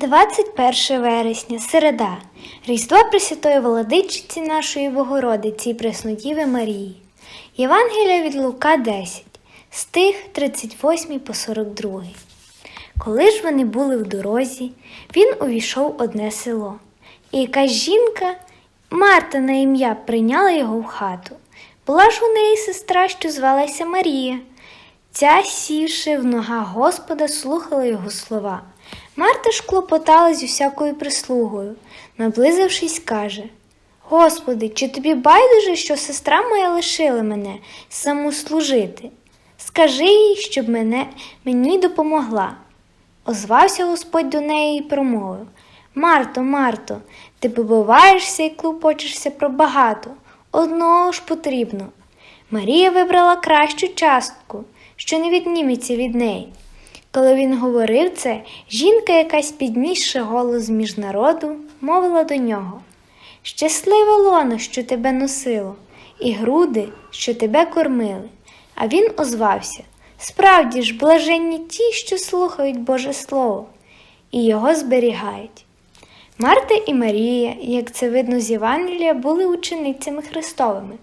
21 вересня, середа, Різдво Пресвятої Володичиці нашої Богородиці і Преснодіви Марії. Євангелія від Лука 10, стих 38 по 42. Коли ж вони були в дорозі, він увійшов одне село. І якась жінка, Марта на ім'я, прийняла його в хату. Була ж у неї сестра, що звалася Марія. Ця, сівши в нога Господа, слухала його слова. Марта ж клопоталась усякою прислугою, наблизившись, каже: Господи, чи тобі байдуже, що сестра моя лишила мене саму служити? Скажи їй, щоб мене, мені допомогла. Озвався Господь до неї і промовив: Марто, Марто, ти побиваєшся і клопочешся про багато, одного ж потрібно. Марія вибрала кращу частку, що не відніметься від неї. Коли він говорив це, жінка, якась піднісши голос між народу, мовила до нього Щасливе лоно, що тебе носило, і груди, що тебе кормили. А він озвався Справді ж, блаженні ті, що слухають Боже Слово, і його зберігають. Марта і Марія, як це видно з Євангелія, були ученицями Христовими.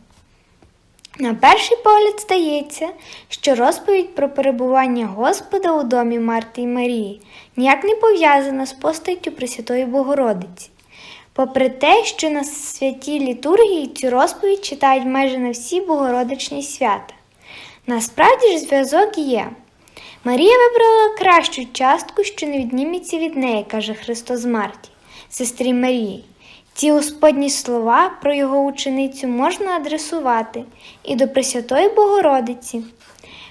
На перший погляд стається, що розповідь про перебування Господа у домі Марти і Марії ніяк не пов'язана з постаттю Пресвятої Богородиці. Попри те, що на святій літургії цю розповідь читають майже на всі богородичні свята. Насправді ж зв'язок є. Марія вибрала кращу частку, що не відніметься від неї, каже Христос Марті, сестрі Марії. Ці господні слова про його ученицю можна адресувати і до Пресвятої Богородиці.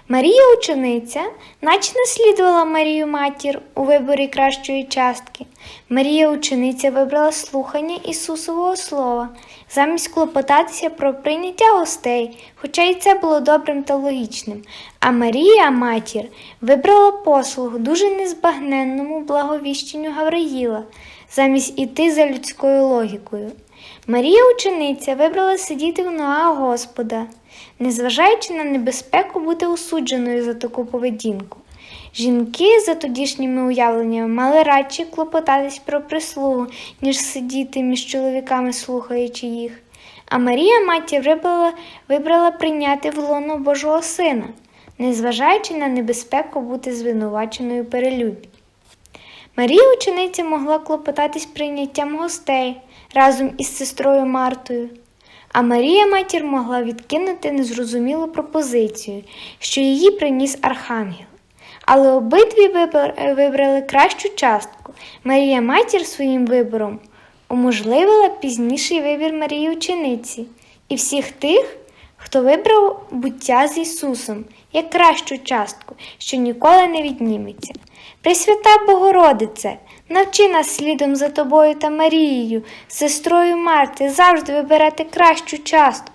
Марія учениця, наче наслідувала Марію матір у виборі кращої частки. Марія учениця вибрала слухання Ісусового Слова, замість клопотатися про прийняття гостей, хоча і це було добрим та логічним. А Марія, матір, вибрала послуг дуже незбагненному благовіщенню Гавриїла, замість іти за людською логікою. Марія учениця вибрала сидіти в ногах Господа, незважаючи на небезпеку бути осудженою за таку поведінку. Жінки за тодішніми уявленнями мали радше клопотатись про прислугу, ніж сидіти між чоловіками, слухаючи їх. А Марія матір вибрала, вибрала прийняти в лоно Божого Сина, незважаючи на небезпеку бути звинуваченою перелюбі. Марія учениця могла клопотатись прийняттям гостей разом із сестрою Мартою. А Марія матір могла відкинути незрозумілу пропозицію, що її приніс архангел. Але обидві вибрали кращу частку. Марія матір своїм вибором уможливила пізніший вибір Марії учениці і всіх тих, хто вибрав буття з Ісусом як кращу частку, що ніколи не відніметься. Пресвята Богородице, навчи нас слідом за тобою та Марією, сестрою Марти, завжди вибирати кращу частку,